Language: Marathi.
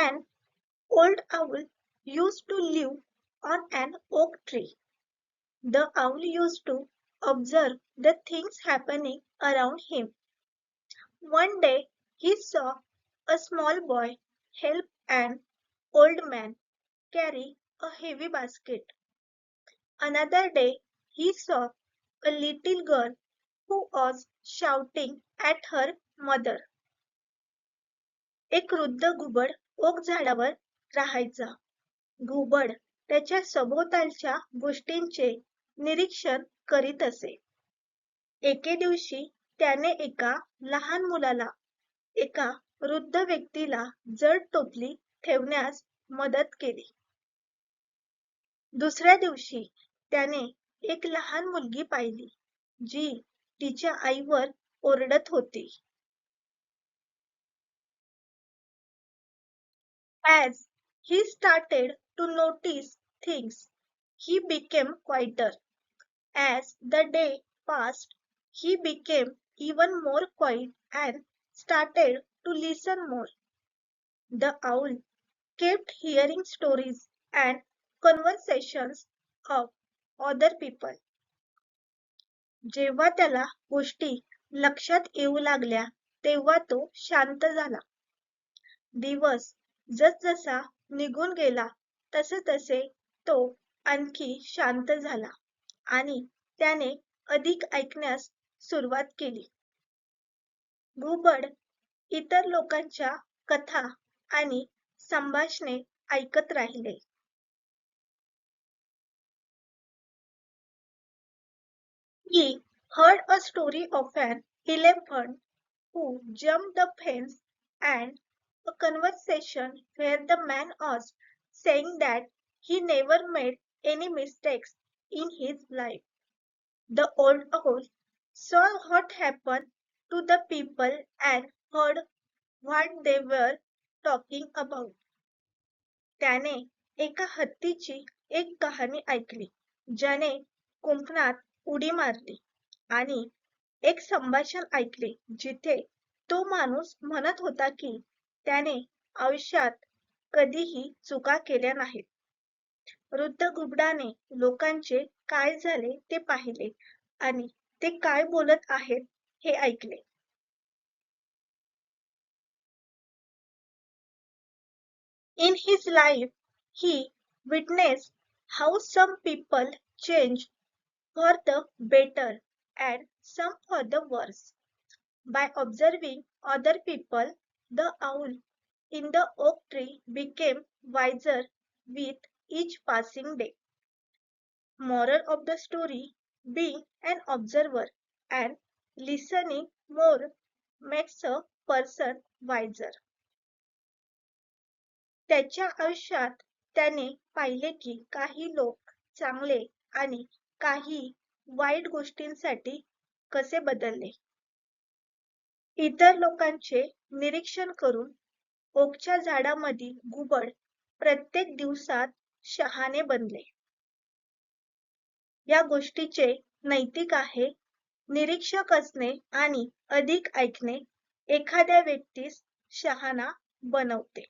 An old owl used to live on an oak tree. The owl used to observe the things happening around him. One day he saw a small boy help an old man carry a heavy basket. Another day he saw a little girl who was shouting at her mother. एक वृद्ध घुबड ओक झाडावर राहायचा. घुबड त्याच्या सभोवतालच्या गोष्टींचे निरीक्षण करीत असे. एके दिवशी त्याने एका लहान मुलाला एका वृद्ध व्यक्तीला जड टोपली ठेवण्यास मदत केली. दुसऱ्या दिवशी त्याने एक लहान मुलगी पाहिली जी तिच्या आईवर ओरडत होती. As he started to notice things, he became quieter. As the day passed, he became even more quiet and started to listen more. The owl kept hearing stories and conversations of other people. जेव्हा त्याला गोष्टी लक्षात येऊ लागल्या तेव्हा तो शांत झाला दिवस जसजसा निघून गेला तसे तसे तो आणखी शांत झाला आणि त्याने अधिक ऐकण्यास सुरुवात केली. घुबड इतर लोकांच्या कथा आणि संभाषणे ऐकत राहिले. He heard a story of an elephant who jumped the fence and a conversation where the man asked, saying that he never made any mistakes in his life. The old owl saw what happened to the people and heard what they were talking about. त्याने एका हत्तीची एक कहाणी ऐकली ज्याने कुंपणात उडी मारली आणि एक संभाषण ऐकले जिथे तो माणूस म्हणत होता की त्याने आयुष्यात कधीही चुका केल्या नाहीत. वृद्ध घुबडाने लोकांचे काय झाले ते पाहिले आणि ते काय बोलत आहेत हे ऐकले. In his life, he witnessed how some people change for the better and some for the worse. By observing other people, The owl in the oak tree became wiser with each passing day. Moral of the story Being an observer and listening more makes a person wiser. त्याच्या आयुष्यात त्याने पाहिले की काही लोक चांगले आणि काही वाईट गोष्टींसाठी कसे बदलले इतर लोकांचे निरीक्षण करून ओकच्या झाडामधील घुबड प्रत्येक दिवसात शहाणे बनले. या गोष्टीचे नैतिक आहे निरीक्षक असणे आणि अधिक ऐकणे एखाद्या व्यक्तीस शहाणा बनवते.